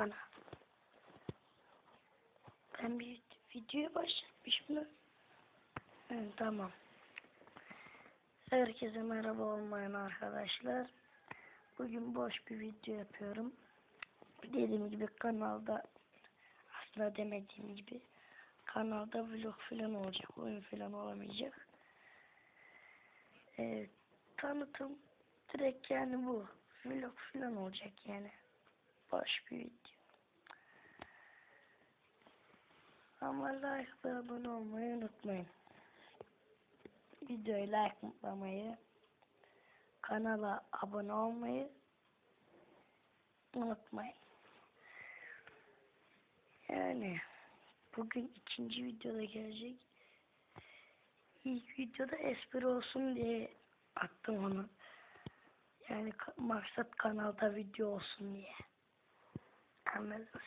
Ana. Ben bir videoya başlatmışım da. Hı, tamam. Herkese merhaba olmayan arkadaşlar. Bugün boş bir video yapıyorum. Dediğim gibi kanalda aslında demediğim gibi kanalda vlog falan olacak. Oyun falan olamayacak. Ee, tanıtım direkt yani bu. Vlog falan olacak yani. Bir video. Ama like ve abone olmayı unutmayın. Videoyu like mutlamayı, kanala abone olmayı unutmayın. Yani bugün ikinci videoda gelecek. İlk videoda espri olsun diye attım onu. Yani maksat kanalda video olsun diye. 他们说。